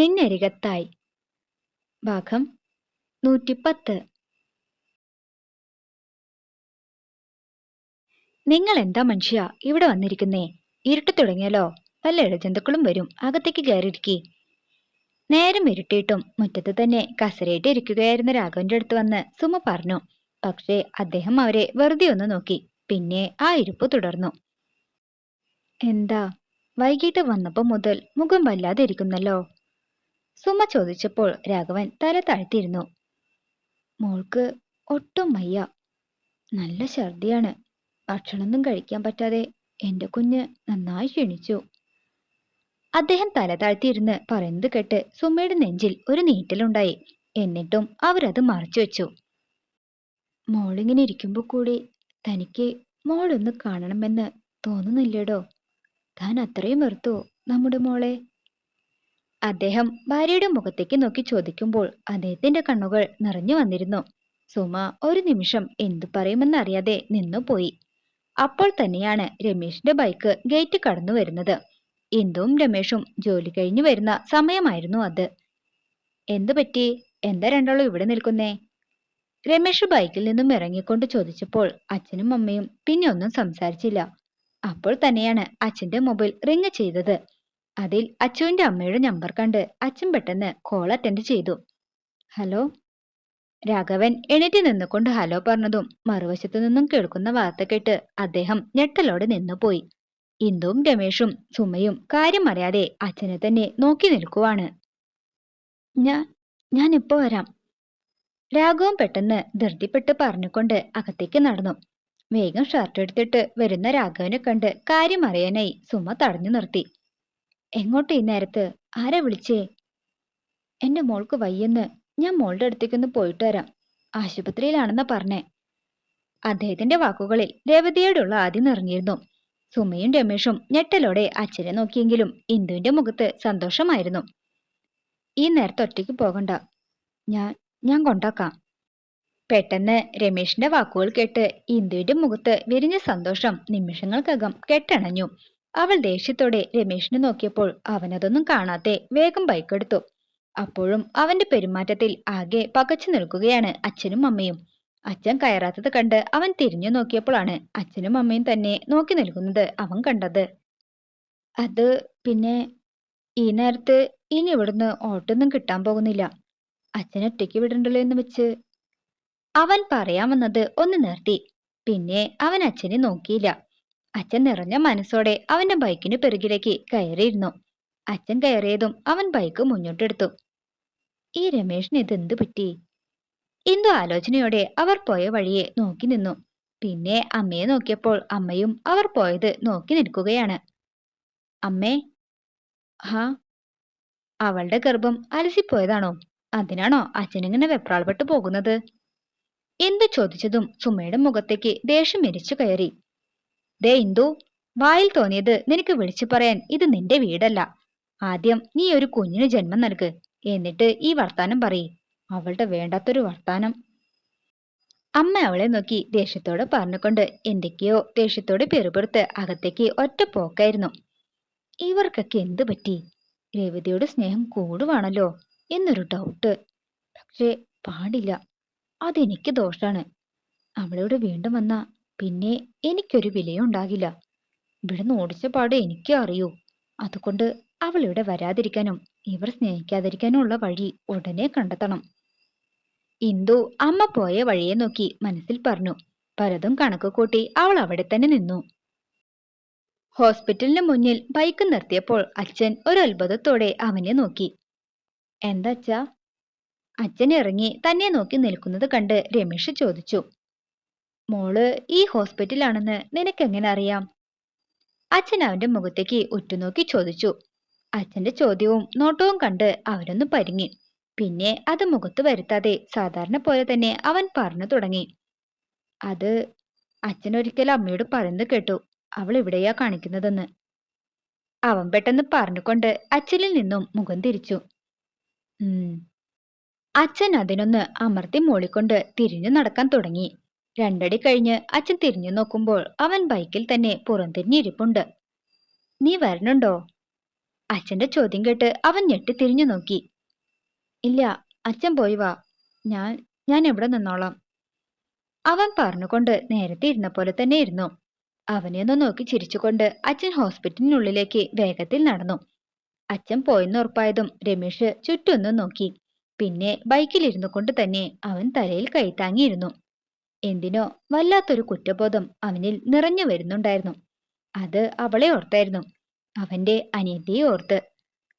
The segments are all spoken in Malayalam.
നിന്നരികത്തായി. ഭാഗം നൂറ്റിപ്പത്ത്. നിങ്ങൾ എന്താ മനുഷ്യ ഇവിടെ വന്നിരിക്കുന്നേ? ഇരുട്ട് തുടങ്ങിയല്ലോ. വല്ല ഇഴജന്തുക്കളും വരും. അകത്തേക്ക് കയറിയിരിക്കി. നേരം ഇരുട്ടിയിട്ടും മുറ്റത്ത് തന്നെ കസരയിട്ട് ഇരിക്കുകയായിരുന്ന രാഘവന്റെ അടുത്ത് വന്ന് സുമ പറഞ്ഞു. പക്ഷേ അദ്ദേഹം അവരെ വെറുതെ ഒന്ന് നോക്കി. പിന്നെ ആ ഇരുപ്പ് തുടർന്നു. എന്താ? വൈകിട്ട് വന്നപ്പോ മുതൽ മുഖം വല്ലാതെ ഇരിക്കുന്നല്ലോ. സുമ ചോദിച്ചപ്പോൾ രാഘവൻ തല താഴ്ത്തിയിരുന്നു. മോൾക്ക് ഒട്ടും വയ്യ. നല്ല ഛർദിയാണ്. ഭക്ഷണമൊന്നും കഴിക്കാൻ പറ്റാതെ എന്റെ കുഞ്ഞ് നന്നായി ക്ഷീണിച്ചു. അദ്ദേഹം തല താഴ്ത്തിയിരുന്ന് പറയുന്നത് കേട്ട് സുമയുടെ നെഞ്ചിൽ ഒരു നീറ്റലുണ്ടായി. എന്നിട്ടും അവരത് മറച്ചു വെച്ചു. മോളിങ്ങനെ ഇരിക്കുമ്പോ കൂടി തനിക്ക് മോളൊന്ന് കാണണമെന്ന് തോന്നുന്നില്ലേടോ? താൻ അത്രയും വെറുത്തു നമ്മുടെ മോളെ? അദ്ദേഹം ഭാര്യയുടെ മുഖത്തേക്ക് നോക്കി ചോദിക്കുമ്പോൾ അദ്ദേഹത്തിന്റെ കണ്ണുകൾ നിറഞ്ഞു വന്നിരുന്നു. സുമ ഒരു നിമിഷം എന്തു പറയുമെന്നറിയാതെ നിന്നുപോയി അപ്പോൾ തന്നെയാണ് രമേശിന്റെ ബൈക്ക് ഗേറ്റ് കടന്നു വരുന്നത്. ഇന്ദുവും രമേഷും ജോലി കഴിഞ്ഞു വരുന്ന സമയമായിരുന്നു അത്. എന്തു പറ്റി? എന്താ രണ്ടാളും ഇവിടെ നിൽക്കുന്നേ? രമേഷ് ബൈക്കിൽ നിന്നും ഇറങ്ങിക്കൊണ്ട് ചോദിച്ചപ്പോൾ അച്ഛനും അമ്മയും പിന്നെ ഒന്നും സംസാരിച്ചില്ല. അപ്പോൾ തന്നെയാണ് അച്ഛന്റെ മൊബൈൽ റിങ് ചെയ്തത്. അതിൽ അച്ചുവിന്റെ അമ്മയുടെ നമ്പർ കണ്ട് അച്ഛൻ പെട്ടെന്ന് കോൾ അറ്റൻഡ് ചെയ്തു. ഹലോ രാഘവൻ എണീറ്റ് നിന്നുകൊണ്ട് ഹലോ പറഞ്ഞതും മറുവശത്തു നിന്നും കേൾക്കുന്ന വാർത്ത കേട്ട് അദ്ദേഹം ഞെട്ടലോടെ നിന്നുപോയി. ഇന്ദുവും രമേഷും സുമയും കാര്യം അറിയാതെ അച്ഛനെ തന്നെ നോക്കി നിൽക്കുവാണ്. ഞാൻ ഞാൻ ഇപ്പോ വരാം. രാഘവൻ പെട്ടെന്ന് ധൃതിപ്പെട്ട് പറഞ്ഞുകൊണ്ട് അകത്തേക്ക് നടന്നു. വേഗം ഷർട്ട് എടുത്തിട്ട് വരുന്ന രാഘവനെ കണ്ട് കാര്യം അറിയാനായി സുമ തടഞ്ഞു നിർത്തി. എങ്ങോട്ട് ഈ നേരത്ത്? ആരാ വിളിച്ചേ? എന്റെ മോൾക്ക് വയ്യെന്ന് ഞാൻ മോളുടെ അടുത്തേക്കൊന്ന് പോയിട്ട് വരാം. ആശുപത്രിയിലാണെന്നാ പറഞ്ഞേ. അദ്ദേഹത്തിന്റെ വാക്കുകളിൽ രേവതിയോടുള്ള ആദ്യം നിറഞ്ഞിരുന്നു. സുമയും രമേഷും ഞെട്ടലോടെ അച്ഛനെ നോക്കിയെങ്കിലും ഇന്ദുവിന്റെ മുഖത്ത് സന്തോഷമായിരുന്നു. ഈ നേരത്തെ ഒറ്റയ്ക്ക് പോകണ്ട. ഞാൻ ഞാൻ കൊണ്ടാക്കാം. പെട്ടെന്ന് രമേഷിന്റെ വാക്കുകൾ കേട്ട് ഇന്ദുവിന്റെ മുഖത്ത് വിരിഞ്ഞ സന്തോഷം നിമിഷങ്ങൾക്കകം കെട്ടണഞ്ഞു. അവൾ ദേഷ്യത്തോടെ രമേഷിനെ നോക്കിയപ്പോൾ അവനതൊന്നും കാണാതെ വേഗം ബൈക്കെടുത്തു അപ്പോഴും അവന്റെ പെരുമാറ്റത്തിൽ ആകെ പകച്ചു നിൽക്കുകയാണ് അച്ഛനും അമ്മയും. അച്ഛൻ കയറാത്തത് കണ്ട് അവൻ തിരിഞ്ഞു നോക്കിയപ്പോഴാണ് അച്ഛനും അമ്മയും തന്നെ നോക്കി നിൽക്കുന്നത് അവൻ കണ്ടത്. അത് പിന്നെ ഈ നേരത്ത് ഇനി ഇവിടുന്ന് ഓട്ടൊന്നും കിട്ടാൻ പോകുന്നില്ല. അച്ഛൻ ഒറ്റയ്ക്ക് വിടണ്ടല്ലോ എന്ന് വെച്ച്. അവൻ പറയാമെന്നത് ഒന്ന് നിർത്തി. പിന്നെ അവൻ അച്ഛനെ നോക്കിയില്ല. അച്ഛൻ നിറഞ്ഞ മനസ്സോടെ അവന്റെ ബൈക്കിന് പിറകിലേക്ക് കയറിയിരുന്നു. അച്ഛൻ കയറിയതും അവൻ ബൈക്ക് മുന്നോട്ടെടുത്തു. ഈ രമേഷിന് ഇത് എന്തു പറ്റി? എന്തോ ആലോചനയോടെ അവർ പോയ വഴിയെ നോക്കി നിന്നു. പിന്നെ അമ്മയെ നോക്കിയപ്പോൾ അമ്മയും അവർ പോയത് നോക്കി നിൽക്കുകയാണ്. അമ്മേ ഹാ അവളുടെ ഗർഭം അലസിപ്പോയതാണോ? അതിനാണോ അച്ഛനിങ്ങനെ വെപ്രാൾപ്പെട്ട് പോകുന്നത്? എന്തു ചോദിച്ചതും സുമയുടെ മുഖത്തേക്ക് ദേഷ്യം എരിച്ചു കയറി. ദേ ഇന്ദു വായിൽ തോന്നിയത് നിനക്ക് വിളിച്ചു പറയാൻ ഇത് നിന്റെ വീടല്ല. ആദ്യം നീ ഒരു കുഞ്ഞിന് ജന്മം നൽക് എന്നിട്ട് ഈ വർത്താനം പറയി. അവളുടെ വേണ്ടാത്തൊരു വർത്താനം. അമ്മ അവളെ നോക്കി ദേഷ്യത്തോട് പറഞ്ഞുകൊണ്ട് എന്തൊക്കെയോ ദേഷ്യത്തോട് പെറുപെറുത്ത് അകത്തേക്ക് ഒറ്റ പോക്കായിരുന്നു. ഇവർക്കൊക്കെ എന്തു പറ്റി? രേവതിയോട് സ്നേഹം കൂടുവാണല്ലോ എന്നൊരു ഡൗട്ട് പക്ഷേ പാടില്ല. അതെനിക്ക് ദോഷാണ്. അവളോട് വീണ്ടും വന്ന പിന്നെ എനിക്കൊരു വിലയും ഉണ്ടാകില്ല. ഇവിടുന്ന് ഓടിച്ച പാട് എനിക്കേ അറിയൂ. അതുകൊണ്ട് അവൾ ഇവിടെ വരാതിരിക്കാനും ഇവർ സ്നേഹിക്കാതിരിക്കാനും ഉള്ള വഴി ഉടനെ കണ്ടെത്തണം. ഇന്ദു അമ്മ പോയ വഴിയെ നോക്കി മനസ്സിൽ പറഞ്ഞു. പലതും കണക്ക് കൂട്ടി അവൾ അവിടെ തന്നെ നിന്നു. ഹോസ്പിറ്റലിന് മുന്നിൽ ബൈക്ക് നിർത്തിയപ്പോൾ അച്ഛൻ ഒരു അത്ഭുതത്തോടെ അവനെ നോക്കി. എന്താ അച്ഛൻ ഇറങ്ങി തന്നെ നോക്കി നിൽക്കുന്നത് കണ്ട് രമേഷ് ചോദിച്ചു. മോൾ ഈ ഹോസ്പിറ്റലാണെന്ന് നിനക്കെങ്ങനെ അറിയാം? അച്ഛൻ അവന്റെ മുഖത്തേക്ക് ഉറ്റുനോക്കി ചോദിച്ചു. അച്ഛന്റെ ചോദ്യവും നോട്ടവും കണ്ട് അവനൊന്ന് പരിങ്ങി. പിന്നെ അത് മുഖത്ത് വരുത്താതെ സാധാരണ പോലെ തന്നെ അവൻ പറഞ്ഞു തുടങ്ങി. അത് അച്ഛൻ ഒരിക്കൽ അമ്മയോട് പറയുന്നത് കേട്ടു. അവൾ ഇവിടെയാ കാണിക്കുന്നതെന്ന്. അവൻ പെട്ടെന്ന് പറഞ്ഞുകൊണ്ട് അച്ഛനിൽ നിന്നും മുഖം തിരിച്ചു. അച്ഛൻ അതിനൊന്ന് അമർത്തി മൂളിക്കൊണ്ട് തിരിഞ്ഞു നടക്കാൻ തുടങ്ങി. രണ്ടടി കഴിഞ്ഞ് അച്ഛൻ തിരിഞ്ഞു നോക്കുമ്പോൾ അവൻ ബൈക്കിൽ തന്നെ പുറംതിരിഞ്ഞിരിപ്പുണ്ട് നീ വരണുണ്ടോ? അച്ഛന്റെ ചോദ്യം കേട്ട് അവൻ ഞെട്ടി തിരിഞ്ഞു നോക്കി. ഇല്ല അച്ഛൻ പോയി വാ. ഞാൻ ഞാൻ എവിടെ നിന്നോളാം? അവൻ പറഞ്ഞുകൊണ്ട് നേരത്തെ ഇരുന്ന പോലെ തന്നെ ഇരുന്നു. അവനെ ഒന്ന് നോക്കി ചിരിച്ചുകൊണ്ട് അച്ഛൻ ഹോസ്പിറ്റലിനുള്ളിലേക്ക് വേഗത്തിൽ നടന്നു. അച്ഛൻ പോയെന്ന് ഉറപ്പായതും രമേശ് ചുറ്റൊന്നും നോക്കി. പിന്നെ ബൈക്കിലിരുന്നു കൊണ്ട് തന്നെ അവൻ തലയിൽ കൈത്താങ്ങിയിരുന്നു എന്തിനോ വല്ലാത്തൊരു കുറ്റബോധം അവനിൽ നിറഞ്ഞു വരുന്നുണ്ടായിരുന്നു. അത് അവളെ ഓർത്തായിരുന്നു. അവന്റെ അനിയത്തിയെ ഓർത്ത്.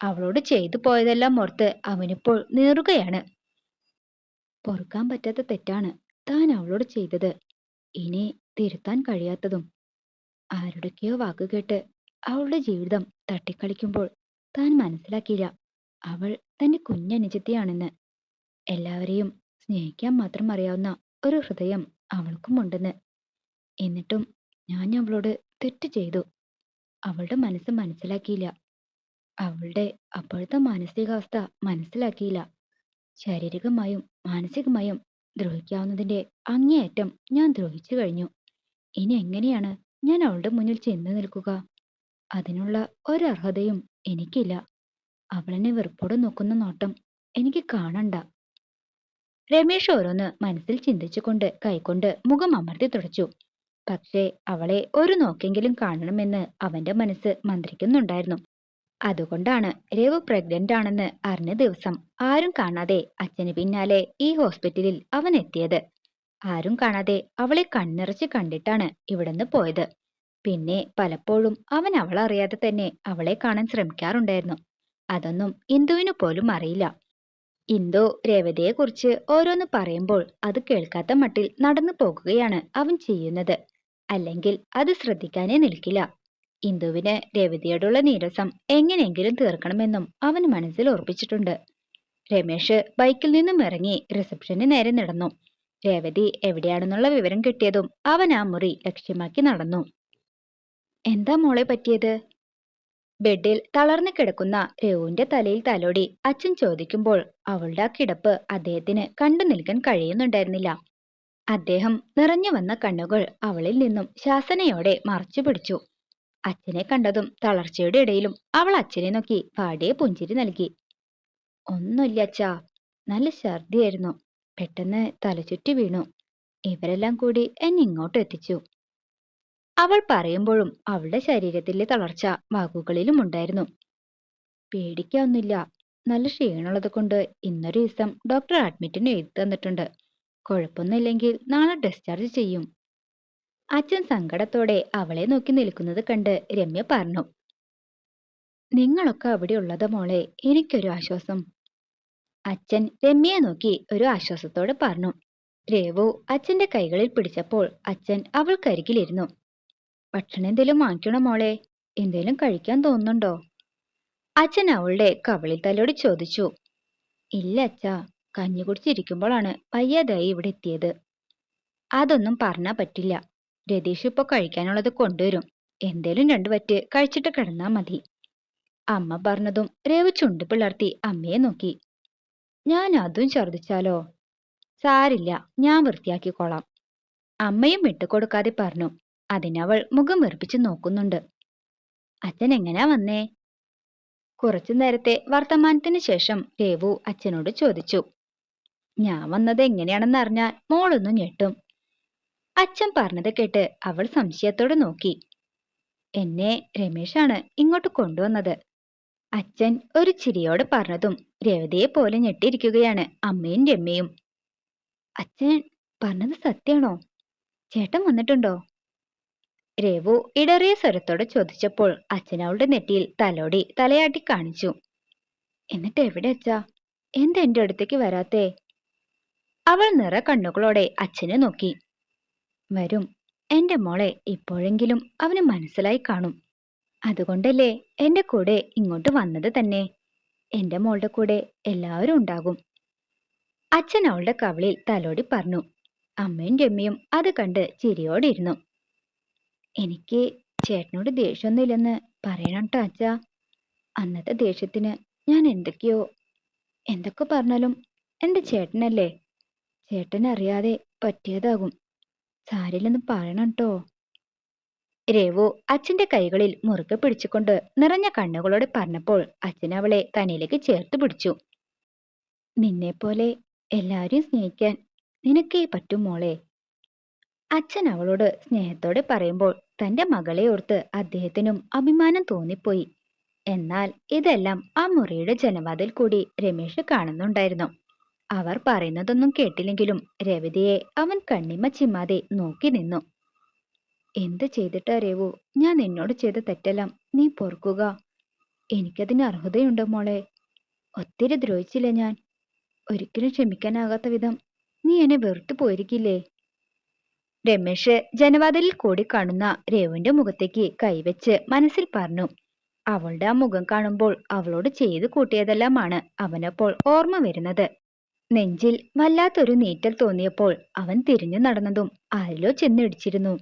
അവളോട് ചെയ്തു പോയതെല്ലാം ഓർത്ത് അവനിപ്പോൾ നീറുകയാണ്. പൊറുക്കാൻ പറ്റാത്ത തെറ്റാണ് താൻ അവളോട് ചെയ്തത്. ഇനി തിരുത്താൻ കഴിയാത്തതും. ആരുടെക്കെയോ വാക്കുകേട്ട് അവളുടെ ജീവിതം തട്ടിക്കളിക്കുമ്പോൾ താൻ മനസ്സിലാക്കിയില്ല. അവൾ തന്റെ കുഞ്ഞനുജത്തിയാണെന്ന്. എല്ലാവരെയും സ്നേഹിക്കാൻ മാത്രം അറിയാവുന്ന ഒരു ഹൃദയം അവൾക്കുമുണ്ടെന്ന് എന്നിട്ടും ഞാൻ അവളോട് തെറ്റ് ചെയ്തു. അവളുടെ മനസ്സ് മനസ്സിലാക്കിയില്ല. അവളുടെ അപ്പോഴത്തെ മാനസികാവസ്ഥ മനസ്സിലാക്കിയില്ല. ശാരീരികമായും മാനസികമായും ദ്രോഹിക്കാവുന്നതിന്റെ അങ്ങേയറ്റം ഞാൻ ദ്രോഹിച്ചു കഴിഞ്ഞു. ഇനി എങ്ങനെയാണ് ഞാൻ അവളുടെ മുന്നിൽ ചെന്ന് നിൽക്കുക? അതിനുള്ള ഒരർഹതയും എനിക്കില്ല. അവളെന്നെ വെറുപ്പോടെ നോക്കുന്ന നോട്ടം എനിക്ക് കാണണ്ട. രമേശ് ഓരോന്ന് മനസ്സിൽ ചിന്തിച്ചുകൊണ്ട് കൈകൊണ്ട് മുഖം അമർത്തി തുടച്ചു. പക്ഷേ അവളെ ഒരു നോക്കെങ്കിലും കാണണമെന്ന് അവന്റെ മനസ്സ് മന്ത്രിക്കുന്നുണ്ടായിരുന്നു. അതുകൊണ്ടാണ് രവു പ്രഗ്നന്റ് ആണെന്ന് അറിഞ്ഞ ദിവസം ആരും കാണാതെ അച്ഛന് പിന്നാലെ ഈ ഹോസ്പിറ്റലിൽ അവൻ എത്തിയത്. ആരും കാണാതെ അവളെ കണ്ണിറച്ച് കണ്ടിട്ടാണ് ഇവിടുന്ന് പോയത്. പിന്നെ പലപ്പോഴും അവൻ അവളറിയാതെ തന്നെ അവളെ കാണാൻ ശ്രമിക്കാറുണ്ടായിരുന്നു. അതൊന്നും ഇന്ദുവിനു പോലും അറിയില്ല. ഇന്ദു രേവതിയെക്കുറിച്ച് ഓരോന്ന് പറയുമ്പോൾ അത് കേൾക്കാത്ത മട്ടിൽ നടന്നു പോകുകയാണ് അവൻ ചെയ്യുന്നത്. അല്ലെങ്കിൽ അത് ശ്രദ്ധിക്കാനേ നിൽക്കില്ല. ഇന്ദുവിന് രേവതിയോടുള്ള നീരസം എങ്ങനെയെങ്കിലും തീർക്കണമെന്നും അവൻ മനസ്സിൽ ഉറപ്പിച്ചിട്ടുണ്ട്. രമേശ് ബൈക്കിൽ നിന്നും ഇറങ്ങി റിസപ്ഷന് നേരെ നടന്നു. രേവതി എവിടെയാണെന്നുള്ള വിവരം കിട്ടിയതും അവൻ ആ മുറി ലക്ഷ്യമാക്കി നടന്നു. എന്താ മോളെ പറ്റിയത്? ബെഡിൽ തളർന്നു കിടക്കുന്ന രഘുവിന്റെ തലയിൽ തലോടി. അച്ഛൻ ചോദിക്കുമ്പോൾ അവളുടെ ആ കിടപ്പ് അദ്ദേഹത്തിന് കണ്ടു നിൽക്കാൻ കഴിയുന്നുണ്ടായിരുന്നില്ല. അദ്ദേഹം നിറഞ്ഞു വന്ന കണ്ണുകൾ അവളിൽ നിന്നും ശാസനയോടെ മറച്ചു പിടിച്ചു. അച്ഛനെ കണ്ടതും തളർച്ചയുടെ ഇടയിലും അവൾ അച്ഛനെ നോക്കി പാടിയെ പുഞ്ചിരി നൽകി. ഒന്നുമില്ല അച്ഛാ നല്ല ഛർദിയായിരുന്നു. പെട്ടെന്ന് തലചുറ്റി വീണു. ഇവരെല്ലാം കൂടി എന്നെ ഇങ്ങോട്ട് എത്തിച്ചു. അവൾ പറയുമ്പോഴും അവളുടെ ശരീരത്തിലെ തളർച്ച വാക്കുകളിലും ഉണ്ടായിരുന്നു. പേടിക്കാവുന്നില്ല നല്ല ക്ഷീണമുള്ളത് കൊണ്ട് ഇന്നൊരു ദിവസം ഡോക്ടർ അഡ്മിറ്റിന് എഴുതി തന്നിട്ടുണ്ട്. കുഴപ്പമൊന്നുമില്ലെങ്കിൽ നാളെ ഡിസ്ചാർജ് ചെയ്യും. അച്ഛൻ സങ്കടത്തോടെ അവളെ നോക്കി നിൽക്കുന്നത് കണ്ട് രമ്യ പറഞ്ഞു. നിങ്ങളൊക്കെ അവിടെ ഉള്ളത് മോളെ എനിക്കൊരു ആശ്വാസം. അച്ഛൻ രമ്യയെ നോക്കി ഒരു ആശ്വാസത്തോടെ പറഞ്ഞു. രേവു അച്ഛന്റെ കൈകളിൽ പിടിച്ചപ്പോൾ അച്ഛൻ അവൾക്കരികിലിരുന്നു. ഭക്ഷണം എന്തേലും വാങ്ങിക്കണോ മോളെ? എന്തേലും കഴിക്കാൻ തോന്നുന്നുണ്ടോ? അച്ഛൻ അവളുടെ കവളി തലോട് ചോദിച്ചു. ഇല്ല അച്ഛാ കഞ്ഞി കുടിച്ചിരിക്കുമ്പോഴാണ് വയ്യാതായി ഇവിടെ എത്തിയത്. അതൊന്നും പറഞ്ഞാ പറ്റില്ല. രതീഷ് ഇപ്പൊ കഴിക്കാനുള്ളത് കൊണ്ടുവരും. എന്തേലും രണ്ടു പറ്റ് കഴിച്ചിട്ട് കിടന്നാ മതി. അമ്മ പറഞ്ഞതും രേവു ചുണ്ട് പിളർത്തി അമ്മയെ നോക്കി. ഞാൻ അതും ഛർദിച്ചാലോ സാരില്ല ഞാൻ വൃത്തിയാക്കിക്കോളാം. അമ്മയും വിട്ടുകൊടുക്കാതെ പറഞ്ഞു. അതിനവൾ മുഖം വെറുപ്പിച്ച് നോക്കുന്നുണ്ട്. അച്ഛൻ എങ്ങനാ വന്നേ? കുറച്ചു നേരത്തെ വർത്തമാനത്തിന് ശേഷം രേവു അച്ഛനോട് ചോദിച്ചു. ഞാൻ വന്നത് എങ്ങനെയാണെന്ന് അറിഞ്ഞാൽ മോളൊന്നു ഞെട്ടും. അച്ഛൻ പറഞ്ഞത് കേട്ട് അവൾ സംശയത്തോടെ നോക്കി. എന്നെ രമേശാണ് ഇങ്ങോട്ട് കൊണ്ടുവന്നത്. അച്ഛൻ ഒരു ചിരിയോട് പറഞ്ഞതും രേവതിയെ പോലെ ഞെട്ടിയിരിക്കുകയാണ് അമ്മയും രമ്യയും. അച്ഛൻ പറഞ്ഞത് സത്യമാണോ? ചേട്ടൻ വന്നിട്ടുണ്ടോ? രഘു ഇടറിയ സ്വരത്തോടെ ചോദിച്ചപ്പോൾ അച്ഛൻ അവളുടെ നെറ്റിയിൽ തലോടി തലയാട്ടി കാണിച്ചു. എന്നിട്ട് എവിടെ അച്ഛാ? എന്താ എന്റെ അടുത്തേക്ക് വരാത്തേ? അവൾ നിറ കണ്ണുകളോടെ അച്ഛനെ നോക്കി. വരും. എന്റെ മോളെ ഇപ്പോഴെങ്കിലും അവന് മനസ്സിലായി കാണും. അതുകൊണ്ടല്ലേ എന്റെ കൂടെ ഇങ്ങോട്ട് വന്നത് തന്നെ. എന്റെ മോളുടെ കൂടെ എല്ലാവരും ഉണ്ടാകും. അച്ഛൻ അവളുടെ കവളിൽ തലോടി പറഞ്ഞു. അമ്മയും രമ്യയും അത് കണ്ട് ചിരിയോടെ ഇരുന്നു എനിക്ക് ചേട്ടനോട് ദേഷ്യമൊന്നുമില്ലെന്ന് പറയണം കേട്ടോ അച്ഛാ. അന്നത്തെ ദേഷ്യത്തിന് ഞാൻ എന്തൊക്കെയോ എന്തൊക്കെ പറഞ്ഞാലും എന്റെ ചേട്ടനല്ലേ. ചേട്ടൻ അറിയാതെ പറ്റിയതാകും. സാരില്ലെന്ന് പറയണം കേട്ടോ രേവു അച്ഛന്റെ കൈകളിൽ മുറുകെ പിടിച്ചുകൊണ്ട് നിറഞ്ഞ കണ്ണുകളോടെ പറഞ്ഞപ്പോൾ അച്ഛൻ അവളെ തനിയിലേക്ക് ചേർത്ത് പിടിച്ചു. നിന്നെപ്പോലെ എല്ലാവരെയും സ്നേഹിക്കാൻ നിനക്കേ പറ്റും മോളെ. അച്ഛൻ അവളോട് സ്നേഹത്തോടെ പറയുമ്പോൾ തന്റെ മകളെ ഓർത്ത് അദ്ദേഹത്തിനും അഭിമാനം തോന്നിപ്പോയി. എന്നാൽ ഇതെല്ലാം ആ മുറിയുടെ ജനവാതിൽ കൂടി രമേശ് കാണുന്നുണ്ടായിരുന്നു. അവർ പറയുന്നതൊന്നും കേട്ടില്ലെങ്കിലും രവിതയെ അവൻ കണ്ണിമ ചിമ്മാതെ നോക്കി നിന്നു. എന്ത് ചെയ്തിട്ടാ രേവു? ഞാൻ നിന്നോട് ചെയ്ത തെറ്റെല്ലാം നീ പൊറുക്കുക. എനിക്കതിന് അർഹതയുണ്ട് മോളെ? ഒത്തിരി ദ്രോഹിച്ചില്ല ഞാൻ? ഒരിക്കലും ക്ഷമിക്കാനാകാത്ത വിധം നീ എന്നെ വെറുത്തു പോയിരിക്കില്ലേ? രമേശ് ജനവാതിലിൽ കൂടി കാണുന്ന രേവുവിന്റെ മുഖത്തേക്ക് കൈവച്ച് മനസ്സിൽ പറഞ്ഞു അവളുടെ ആ മുഖം കാണുമ്പോൾ അവളോട് ചെയ്തു കൂട്ടിയതെല്ലാമാണ് അവനപ്പോൾ ഓർമ്മ വരുന്നത്. നെഞ്ചിൽ വല്ലാത്തൊരു നീറ്റൽ തോന്നിയപ്പോൾ അവൻ തിരിഞ്ഞു നടന്നതും ആരിലോ ചെന്നിടിച്ചിരുന്നു.